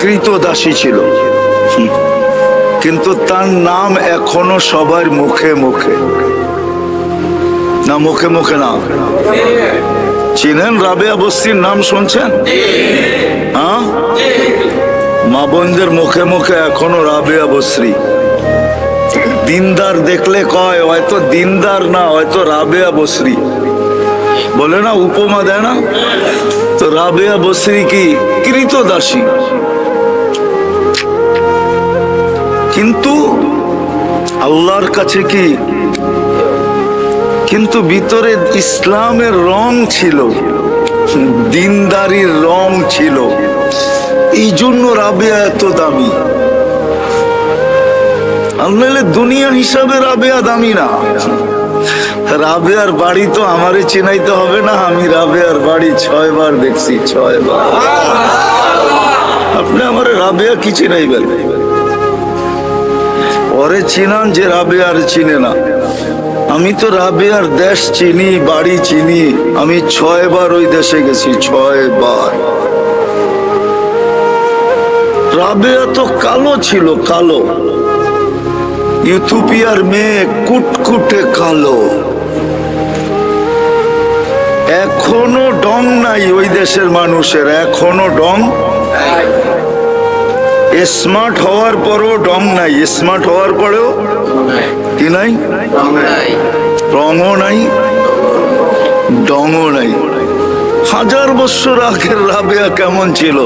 কৃত দাসী ছিল। কিন্তু তার নাম এখনও সবার মুখে মুখে। না মুখে মুখে না। চিনেন রাবেয়া বস্তির নাম শুনছেন? হ্যাঁ? মা বোনদের মুখে মুখে এখনও রাবেয়া বস্ত্রী দিনদার দেখলে কয় হয়তো দিনদার না হয়তো রাবেয়া বসরি বলে না উপমা দেয় না? তো রাবেয়া বসরি কি কৃতদাসী? কিন্তু আল্লাহর কাছে কি? কিন্তু ভিতরে ইসলামের রং ছিল, দিনদারির রং ছিল। এই জন্য রাবেয়া এত দামি। নইলে দুনিয়া হিসাবে রাবেয়া দামি না। রাবেয়ার বাড়ি তো আমারে চিনাইতে হবে না, আমি রাবেয়ার বাড়ি ছয় বার দেখছি ছয় বার আপনি আমার রাবেয়া কি চিনাইবেন? পরে চিনান যে রাবেয়ার চিনে না। আমি তো রাবেয়ার দেশ চিনি, বাড়ি চিনি। আমি ছয় বার ওই দেশে গেছি ছয় বার রাবেয়া তো কালো ছিল, কালো। ইউথোপিয়ার মেয়ে কুটকুটে কালো। এখনও ডং নাই ওই দেশের মানুষের, এখনও ডং? স্মার্ট হওয়ার পরও ডং নাই। স্মার্ট হওয়ার পরেও কি নাই? রঙও নাই, ডংও নাই। হাজার বছর আগের রাবেয়া কেমন ছিল?